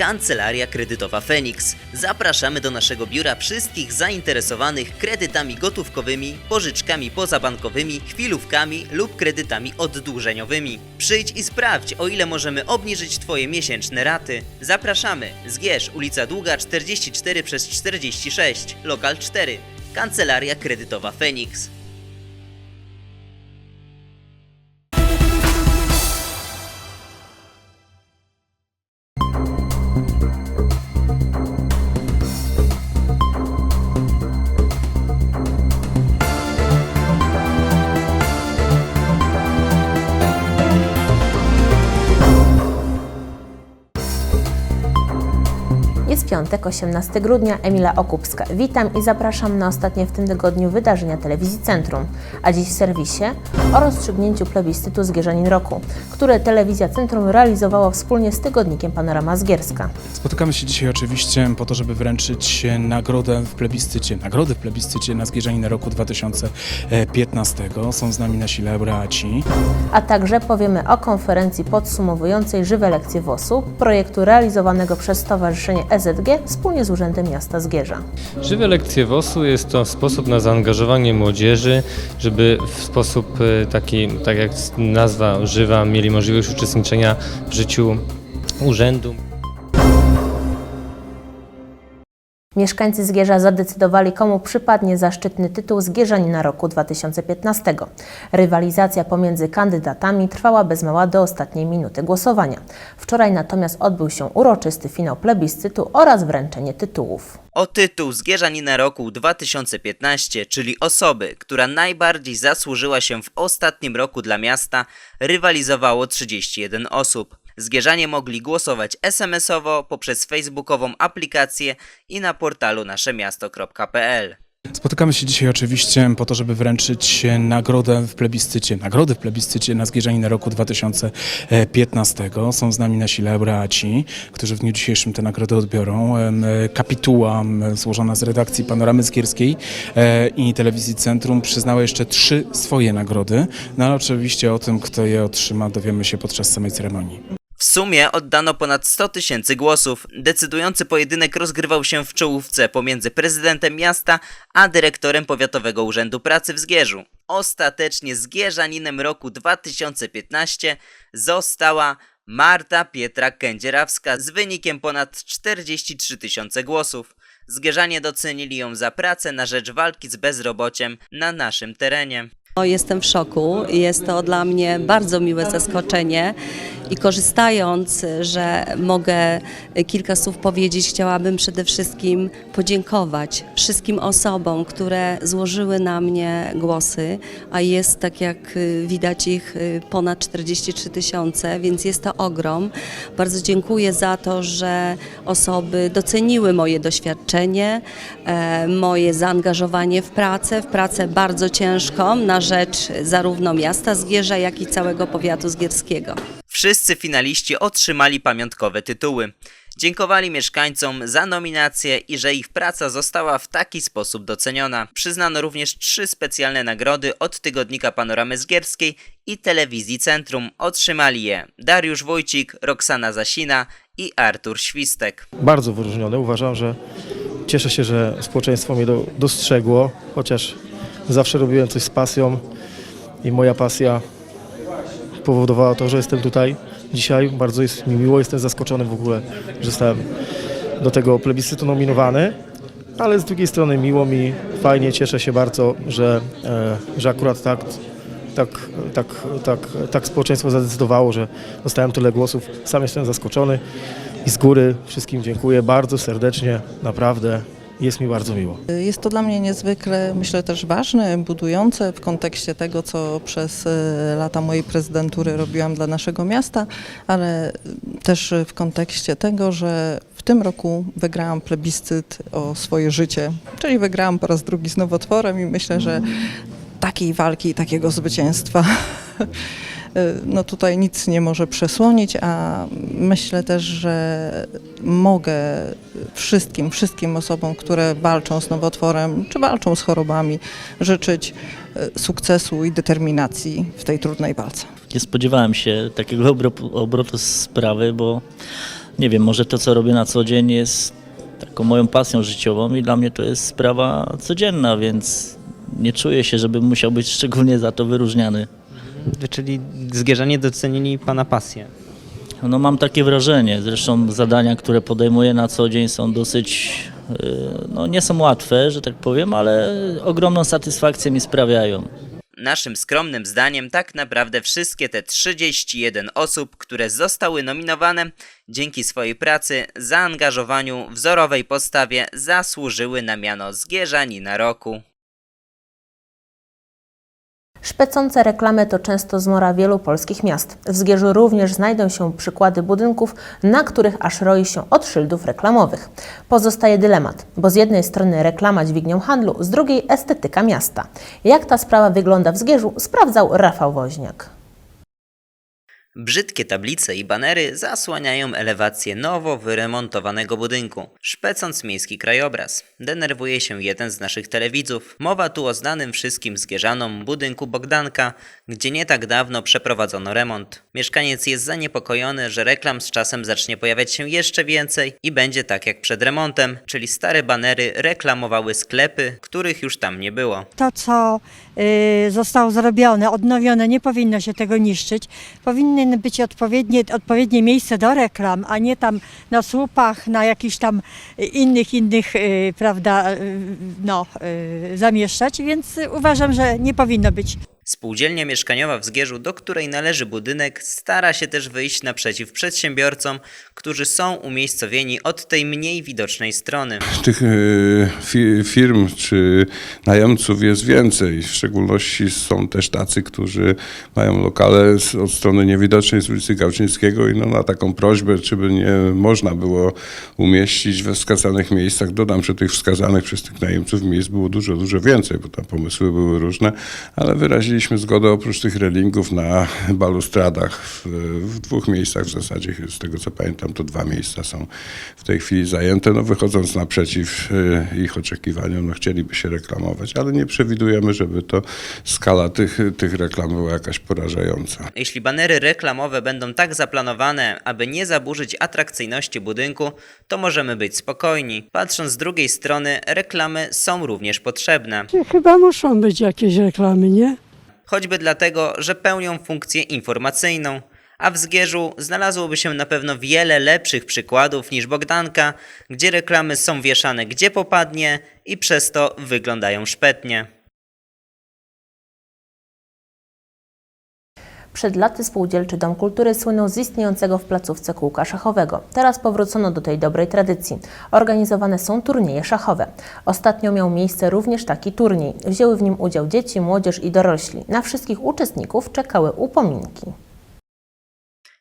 Kancelaria Kredytowa Phoenix. Zapraszamy do naszego biura wszystkich zainteresowanych kredytami gotówkowymi, pożyczkami pozabankowymi, chwilówkami lub kredytami oddłużeniowymi. Przyjdź i sprawdź, o ile możemy obniżyć Twoje miesięczne raty. Zapraszamy. Zgierz, ulica Długa 44 przez 46, lokal 4. Kancelaria Kredytowa Phoenix. Piątek, 18 grudnia, Emila Okupska. Witam i zapraszam na ostatnie w tym tygodniu wydarzenia Telewizji Centrum. A dziś w serwisie o rozstrzygnięciu plebiscytu Zgierzanin Roku, które Telewizja Centrum realizowała wspólnie z tygodnikiem Panorama Zgierska. Spotykamy się dzisiaj oczywiście po to, żeby wręczyć nagrodę w plebiscycie, nagrodę w plebiscycie na Zgierzaninę roku 2015. Są z nami nasi laureaci. A także powiemy o konferencji podsumowującej żywe lekcje WOS-u, projektu realizowanego przez Stowarzyszenie EZG wspólnie z Urzędem Miasta Zgierza. Żywe lekcje WOS-u jest to sposób na zaangażowanie młodzieży, żeby w sposób e, taki, tak jak nazwa żywa, mieli możliwość uczestniczenia w życiu urzędu. Mieszkańcy Zgierza zadecydowali, komu przypadnie zaszczytny tytuł Zgierzanina roku 2015. Rywalizacja pomiędzy kandydatami trwała bez mała do ostatniej minuty głosowania. Wczoraj natomiast odbył się uroczysty finał plebiscytu oraz wręczenie tytułów. O tytuł Zgierzanina roku 2015, czyli osoby, która najbardziej zasłużyła się w ostatnim roku dla miasta, rywalizowało 31 osób. Zgierzanie mogli głosować SMS-owo, poprzez facebookową aplikację i na portalu naszemiasto.pl. Spotykamy się dzisiaj oczywiście po to, żeby wręczyć nagrodę w plebiscycie, nagrodę w plebiscycie na Zgierzaninę roku 2015. Są z nami nasi laureaci, którzy w dniu dzisiejszym tę nagrodę odbiorą. Kapituła złożona z redakcji Panoramy Zgierskiej e, i Telewizji Centrum przyznała jeszcze trzy swoje nagrody, no ale oczywiście o tym, kto je otrzyma, dowiemy się podczas samej ceremonii. W sumie oddano ponad 100 tysięcy głosów. Decydujący pojedynek rozgrywał się w czołówce pomiędzy prezydentem miasta a dyrektorem Powiatowego Urzędu Pracy w Zgierzu. Ostatecznie Zgierzaninem roku 2015 została Marta Pietra Kędzierawska z wynikiem ponad 43 tysiące głosów. Zgierzanie docenili ją za pracę na rzecz walki z bezrobociem na naszym terenie. O, Jestem w szoku. Jest to dla mnie bardzo miłe zaskoczenie i korzystając, że mogę kilka słów powiedzieć, chciałabym przede wszystkim podziękować wszystkim osobom, które złożyły na mnie głosy, a jest tak jak widać ich y, ponad 43 tysiące, więc jest to ogrom. Bardzo dziękuję za to, że osoby doceniły moje doświadczenie, e, moje zaangażowanie w pracę, w pracę bardzo ciężką na rzecz zarówno miasta Zgierza, jak i całego powiatu zgierskiego. Wszyscy finaliści otrzymali pamiątkowe tytuły. Dziękowali mieszkańcom za nominację i że ich praca została w taki sposób doceniona. Przyznano również trzy specjalne nagrody od tygodnika Panoramy Zgierskiej i Telewizji Centrum. Otrzymali je Dariusz Wójcik, Roxana Zasina i Artur Świstek. bardzo wyróżnione. Uważam, że cieszę się, że społeczeństwo mnie do, dostrzegło, chociaż zawsze robiłem coś z pasją i moja pasja powodowała to, że jestem tutaj dzisiaj. Bardzo jest mi miło, jestem zaskoczony w ogóle, że zostałem do tego plebiscytu nominowany, ale z drugiej strony miło mi, fajnie, cieszę się bardzo, że, e, że akurat tak, tak, tak, tak, tak społeczeństwo zadecydowało, że dostałem tyle głosów. Sam jestem zaskoczony i z góry wszystkim dziękuję bardzo serdecznie, naprawdę jest mi bardzo miło. Jest to dla mnie niezwykle, myślę, też ważne, budujące w kontekście tego, co przez e, lata mojej prezydentury robiłam dla naszego miasta, ale też w kontekście tego, że w tym roku wygrałam plebiscyt o swoje życie, czyli wygrałam po raz drugi z nowotworem i myślę, że takiej walki i takiego zwycięstwa no tutaj nic nie może przesłonić, a myślę też, że mogę wszystkim, wszystkim osobom, które walczą z nowotworem czy walczą z chorobami, życzyć e, sukcesu i determinacji w tej trudnej walce. Nie spodziewałem się takiego obrotu sprawy, bo nie wiem, może to, co robię na co dzień jest taką moją pasją życiową i dla mnie to jest sprawa codzienna, więc nie czuję się, żebym musiał być szczególnie za to wyróżniany. Czyli zgierzanie docenili Pana pasję. No mam takie wrażenie, zresztą zadania, które podejmuję na co dzień są dosyć, yy, no nie są łatwe, że tak powiem, ale ogromną satysfakcję mi sprawiają. Naszym skromnym zdaniem tak naprawdę wszystkie te 31 osób, które zostały nominowane dzięki swojej pracy, zaangażowaniu, wzorowej postawie zasłużyły na miano Zgierzanina Roku. Szpecące reklamy to często zmora wielu polskich miast. W Zgierzu również znajdą się przykłady budynków, na których aż roi się od szyldów reklamowych. Pozostaje dylemat, bo z jednej strony reklama dźwignią handlu, z drugiej estetyka miasta. Jak ta sprawa wygląda w Zgierzu, sprawdzał Rafał Woźniak. Brzydkie tablice i banery zasłaniają elewację nowo wyremontowanego budynku, szpecąc miejski krajobraz. Denerwuje się jeden z naszych telewidzów. Mowa tu o znanym wszystkim zgierzanom budynku Bogdanka, gdzie nie tak dawno przeprowadzono remont. Mieszkaniec jest zaniepokojony, że reklam z czasem zacznie pojawiać się jeszcze więcej i będzie tak jak przed remontem, czyli stare banery reklamowały sklepy, których już tam nie było. to, co zostało zrobione, odnowione, nie powinno się tego niszczyć. Powinny być odpowiednie, odpowiednie miejsce do reklam, a nie tam na słupach, na jakichś tam y, innych, innych, y, prawda, y, no, y, zamieszczać, więc y, uważam, że nie powinno być. Spółdzielnia mieszkaniowa w Zgierzu, do której należy budynek, stara się też wyjść naprzeciw przedsiębiorcom, którzy są umiejscowieni od tej mniej widocznej strony. Tych e, fi- firm czy najemców jest więcej. W szczególności są też tacy, którzy mają lokale od strony niewidocznej z ulicy Gałczyńskiego i no, na taką prośbę, czy by nie można było umieścić we wskazanych miejscach. Dodam, że tych wskazanych przez tych najemców miejsc było dużo, dużo więcej, bo tam pomysły były różne, ale wyraziliśmy zgodę oprócz tych relingów na balustradach w, w dwóch miejscach w zasadzie, z tego co pamiętam, to dwa miejsca są w tej chwili zajęte. No wychodząc naprzeciw e, ich oczekiwaniom, no chcieliby się reklamować, ale nie przewidujemy, żeby to skala tych, tych reklam była jakaś porażająca. Jeśli banery reklamowe będą tak zaplanowane, aby nie zaburzyć atrakcyjności budynku, to możemy być spokojni. Patrząc z drugiej strony, reklamy są również potrzebne. Chyba muszą być jakieś reklamy, nie? Choćby dlatego, że pełnią funkcję informacyjną. A w Zgierzu znalazłoby się na pewno wiele lepszych przykładów niż Bogdanka, gdzie reklamy są wieszane gdzie popadnie i przez to wyglądają szpetnie. Przed laty Spółdzielczy Dom Kultury słynął z istniejącego w placówce kółka szachowego. Teraz powrócono do tej dobrej tradycji. Organizowane są turnieje szachowe. Ostatnio miał miejsce również taki turniej. Wzięły w nim udział dzieci, młodzież i dorośli. Na wszystkich uczestników czekały upominki.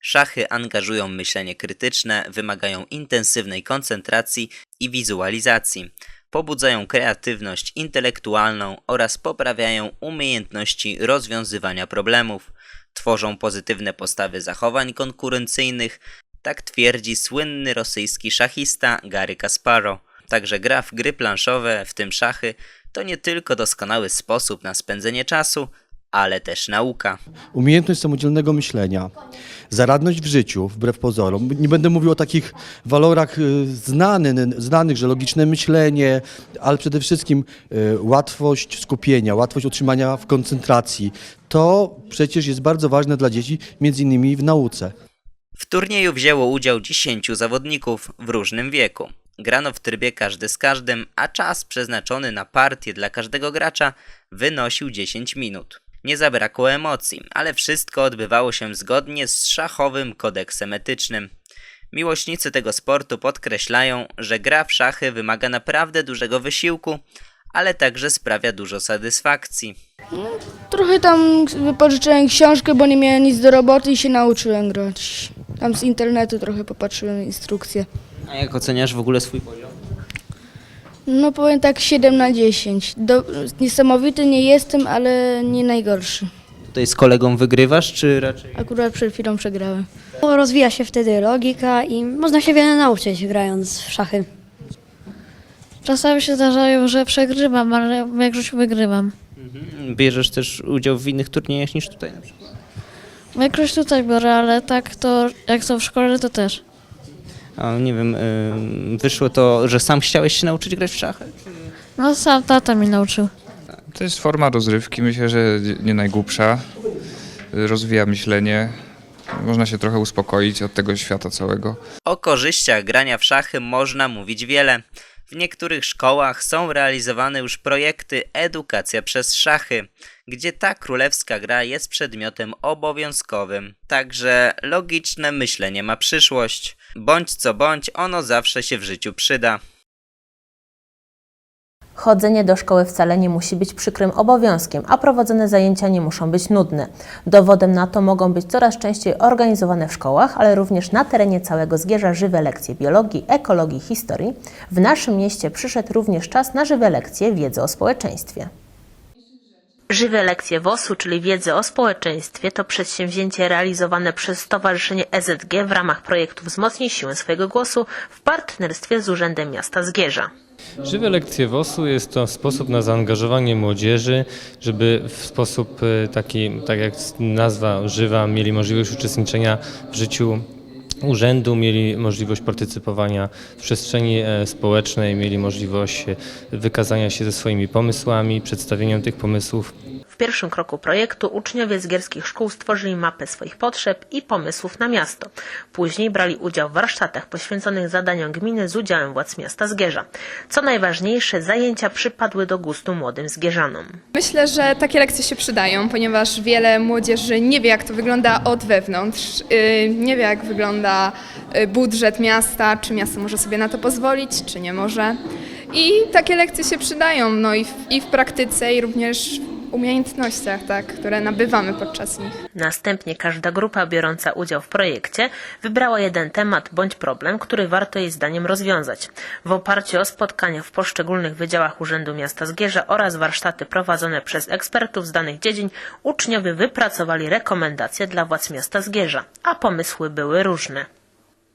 Szachy angażują myślenie krytyczne, wymagają intensywnej koncentracji i wizualizacji. Pobudzają kreatywność intelektualną oraz poprawiają umiejętności rozwiązywania problemów. Tworzą pozytywne postawy zachowań konkurencyjnych, tak twierdzi słynny rosyjski szachista Gary Kasparow. Także gra w gry planszowe, w tym szachy, to nie tylko doskonały sposób na spędzenie czasu, ale też nauka. umiejętność samodzielnego myślenia, zaradność w życiu, wbrew pozorom. Nie będę mówił o takich walorach y, znany, znanych, że logiczne myślenie, ale przede wszystkim y, łatwość skupienia, łatwość utrzymania w koncentracji. To przecież jest bardzo ważne dla dzieci, między innymi w nauce. W turnieju wzięło udział 10 zawodników w różnym wieku. Grano w trybie każdy z każdym, a czas przeznaczony na partię dla każdego gracza wynosił 10 minut. Nie zabrakło emocji, ale wszystko odbywało się zgodnie z szachowym kodeksem etycznym. Miłośnicy tego sportu podkreślają, że gra w szachy wymaga naprawdę dużego wysiłku, ale także sprawia dużo satysfakcji. Trochę tam wypożyczyłem książkę, bo nie miałem nic do roboty i się nauczyłem grać. Tam z internetu trochę popatrzyłem instrukcje. A jak oceniasz w ogóle swój poziom? No powiem tak 7 na 10. Do, niesamowity nie jestem, ale nie najgorszy. Tutaj z kolegą wygrywasz, czy raczej... Akurat przed chwilą przegrałem. Rozwija się wtedy logika i można się wiele nauczyć grając w szachy. Czasami się zdarzają, że przegrywam, ale w większości wygrywam. Bierzesz też udział w innych turniejach niż tutaj na przykład? Większość tutaj biorę, ale tak to jak są w szkole to też. A nie wiem, wyszło to, że sam chciałeś się nauczyć grać w szachy? No sam tata mnie nauczył. To jest forma rozrywki, myślę, że nie najgłupsza. Rozwija myślenie. Można się trochę uspokoić od tego świata całego. O korzyściach grania w szachy można mówić wiele. W niektórych szkołach są realizowane już projekty Edukacja przez szachy, gdzie ta królewska gra jest przedmiotem obowiązkowym. Także logiczne myślenie ma przyszłość. Bądź co bądź, ono zawsze się w życiu przyda. Chodzenie do szkoły wcale nie musi być przykrym obowiązkiem, a prowadzone zajęcia nie muszą być nudne. Dowodem na to mogą być coraz częściej organizowane w szkołach, ale również na terenie całego Zgierza żywe lekcje biologii, ekologii, historii. W naszym mieście przyszedł również czas na żywe lekcje wiedzy o społeczeństwie. Żywe lekcje WOS-u, czyli wiedzy o społeczeństwie, to przedsięwzięcie realizowane przez Stowarzyszenie EZG w ramach projektu Wzmocnij siłę swojego głosu w partnerstwie z Urzędem Miasta Zgierza. Żywe lekcje WOS-u jest to sposób na zaangażowanie młodzieży, żeby w sposób e, taki, tak jak nazwa żywa, mieli możliwość uczestniczenia w życiu urzędu, mieli możliwość partycypowania w przestrzeni e, społecznej, mieli możliwość e, wykazania się ze swoimi pomysłami, przedstawieniem tych pomysłów. Pierwszym kroku projektu uczniowie z gierskich szkół stworzyli mapę swoich potrzeb i pomysłów na miasto. Później brali udział w warsztatach poświęconych zadaniom gminy z udziałem władz miasta Zgierza. Co najważniejsze, zajęcia przypadły do gustu młodym Zgierzanom. Myślę, że takie lekcje się przydają, ponieważ wiele młodzieży nie wie, jak to wygląda od wewnątrz, yy, nie wie, jak wygląda yy, budżet miasta, czy miasto może sobie na to pozwolić, czy nie może. I takie lekcje się przydają, no i w, i w praktyce, i również umiejętnościach, tak, które nabywamy podczas nich. Następnie każda grupa biorąca udział w projekcie wybrała jeden temat bądź problem, który warto jej zdaniem rozwiązać. W oparciu o spotkania w poszczególnych wydziałach Urzędu Miasta Zgierza oraz warsztaty prowadzone przez ekspertów z danych dziedzin, uczniowie wypracowali rekomendacje dla władz miasta Zgierza, a pomysły były różne.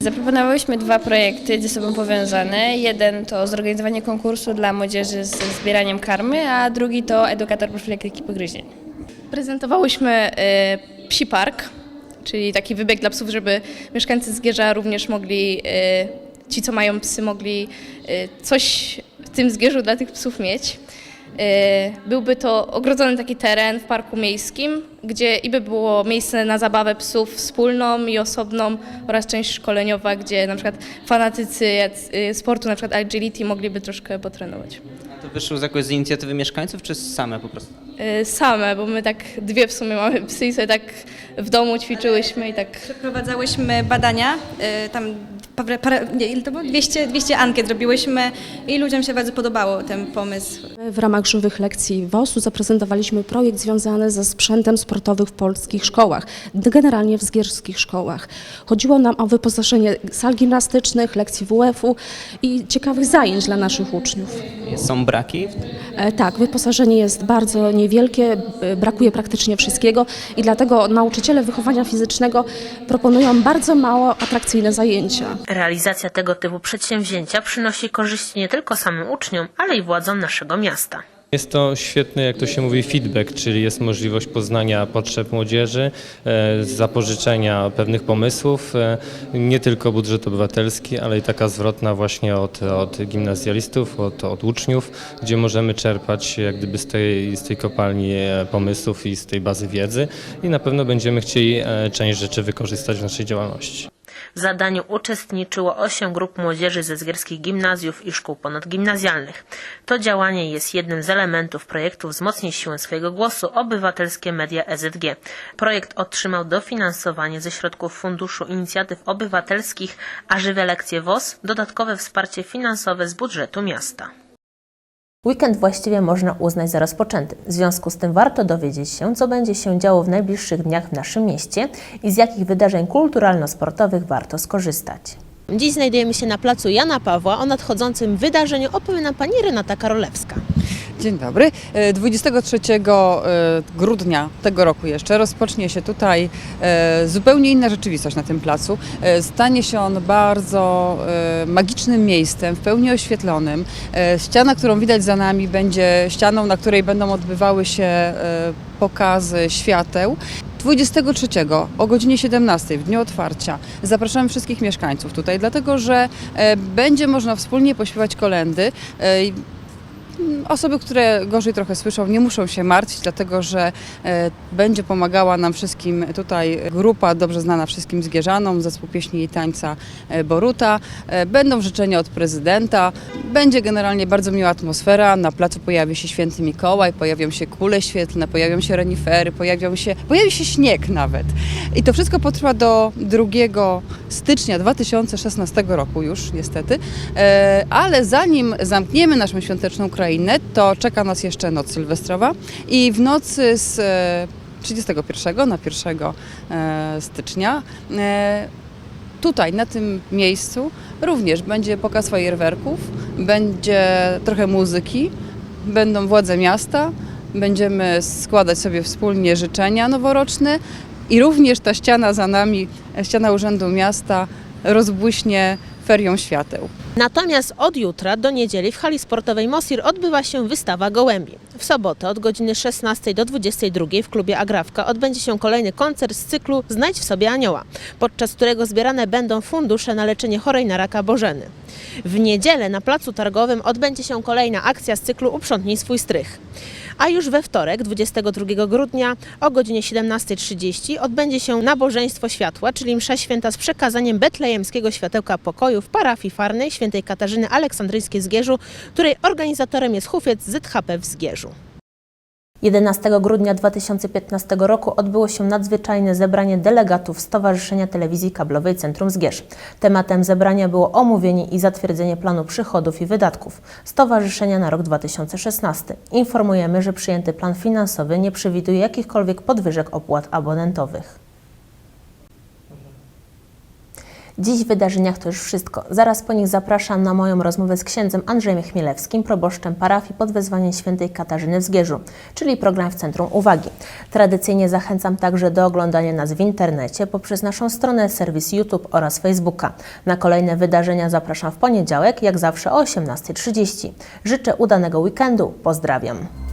Zaproponowałyśmy dwa projekty ze sobą powiązane. Jeden to zorganizowanie konkursu dla młodzieży z zbieraniem karmy, a drugi to edukator profilaktyki pogryzień. Prezentowałyśmy y, psi park, czyli taki wybieg dla psów, żeby mieszkańcy Zgierza również mogli, y, ci co mają psy, mogli y, coś w tym Zgierzu dla tych psów mieć. Y, Byłby to ogrodzony taki teren w parku miejskim, gdzie i by było miejsce na zabawę psów wspólną i osobną oraz część szkoleniowa, gdzie na przykład fanatycy y, sportu, na przykład agility mogliby troszkę potrenować. A to wyszło z jakoś z inicjatywy mieszkańców, czy same po prostu? Y, Same, bo my tak dwie w sumie mamy psy i sobie tak w domu ćwiczyłyśmy i tak Przeprowadzałyśmy badania, tam parę, parę, nie, ile to było? 200, 200 ankiet zrobiłyśmy i ludziom się bardzo podobało ten pomysł. W ramach żywych lekcji WOS-u zaprezentowaliśmy projekt związany ze sprzętem sportowym w polskich szkołach, generalnie w zgierskich szkołach. Chodziło nam o wyposażenie sal gimnastycznych, lekcji WF-u i ciekawych zajęć dla naszych uczniów. Są braki? E, Tak, wyposażenie jest bardzo niewielkie, b- brakuje praktycznie wszystkiego i dlatego nauczyciele wychowania fizycznego proponują bardzo mało atrakcyjne zajęcia. Realizacja tego typu przedsięwzięcia przynosi korzyści nie tylko samym uczniom, ale i władzom naszego miasta. Jest to świetny, jak to się mówi, feedback, czyli jest możliwość poznania potrzeb młodzieży, e, zapożyczenia pewnych pomysłów, e, nie tylko budżet obywatelski, ale i taka zwrotna właśnie od, od gimnazjalistów, od, od uczniów, gdzie możemy czerpać jak gdyby z tej, z tej kopalni e, pomysłów i z tej bazy wiedzy i na pewno będziemy chcieli część rzeczy wykorzystać w naszej działalności. W zadaniu uczestniczyło 8 grup młodzieży ze zgierskich gimnazjów i szkół ponadgimnazjalnych. To działanie jest jednym z elementów projektu Wzmocnij siłę swojego głosu Obywatelskie Media EZG. Projekt otrzymał dofinansowanie ze środków Funduszu Inicjatyw Obywatelskich, a żywe lekcje WOS dodatkowe wsparcie finansowe z budżetu miasta. Weekend właściwie można uznać za rozpoczęty. W związku z tym warto dowiedzieć się, co będzie się działo w najbliższych dniach w naszym mieście i z jakich wydarzeń kulturalno-sportowych warto skorzystać. Dziś znajdujemy się na placu Jana Pawła. O nadchodzącym wydarzeniu opowie nam pani Renata Karolewska. Dzień dobry. E, 23 e, grudnia tego roku jeszcze rozpocznie się tutaj e, zupełnie inna rzeczywistość na tym placu. E, Stanie się on bardzo e, magicznym miejscem, w pełni oświetlonym. E, Ściana, którą widać za nami, będzie ścianą, na której będą odbywały się e, pokazy świateł. 23 o godzinie 17 w dniu otwarcia zapraszamy wszystkich mieszkańców tutaj, dlatego że e, będzie można wspólnie pośpiewać kolendy. E, Osoby, które gorzej trochę słyszą, nie muszą się martwić, dlatego że e, będzie pomagała nam wszystkim tutaj grupa dobrze znana wszystkim zgierzanom, zespół pieśni i tańca e, Boruta. E, będą życzenia od prezydenta. Będzie generalnie bardzo miła atmosfera. Na placu pojawi się święty Mikołaj, pojawią się kule świetlne, pojawią się renifery, pojawią się, pojawi się śnieg nawet. I to wszystko potrwa do 2 stycznia 2016 roku już niestety. Ale zanim zamkniemy naszą świąteczną krainę, to czeka nas jeszcze noc sylwestrowa i w nocy z e, 31 na 1 e, stycznia e, tutaj, na tym miejscu, również będzie pokaz fajerwerków, będzie trochę muzyki, będą władze miasta, będziemy składać sobie wspólnie życzenia noworoczne i również ta ściana za nami, ściana Urzędu Miasta rozbłyśnie ferią świateł. Natomiast od jutra do niedzieli w hali sportowej Mosir odbywa się wystawa gołębi. W sobotę od godziny 16 do 22 w klubie Agrawka odbędzie się kolejny koncert z cyklu Znajdź w sobie anioła, podczas którego zbierane będą fundusze na leczenie chorej na raka Bożeny. W niedzielę na placu targowym odbędzie się kolejna akcja z cyklu Uprzątnij swój strych. A już we wtorek, 22 grudnia o godzinie 17.30 odbędzie się nabożeństwo światła, czyli msza święta z przekazaniem betlejemskiego światełka pokoju w parafii farnej świętej Katarzyny Aleksandryjskiej w Zgierzu, której organizatorem jest hufiec ZHP w Zgierzu. 11 grudnia 2015 roku odbyło się nadzwyczajne zebranie delegatów Stowarzyszenia Telewizji Kablowej Centrum Zgierz. Tematem zebrania było omówienie i zatwierdzenie planu przychodów i wydatków Stowarzyszenia na rok 2016. Informujemy, że przyjęty plan finansowy nie przewiduje jakichkolwiek podwyżek opłat abonentowych. Dziś w wydarzeniach to już wszystko. Zaraz po nich zapraszam na moją rozmowę z księdzem Andrzejem Chmielewskim, proboszczem parafii pod wezwaniem świętej Katarzyny w Zgierzu, czyli program w Centrum Uwagi. Tradycyjnie zachęcam także do oglądania nas w internecie poprzez naszą stronę, serwis YouTube oraz Facebooka. Na kolejne wydarzenia zapraszam w poniedziałek, jak zawsze o 18.30. Życzę udanego weekendu. Pozdrawiam.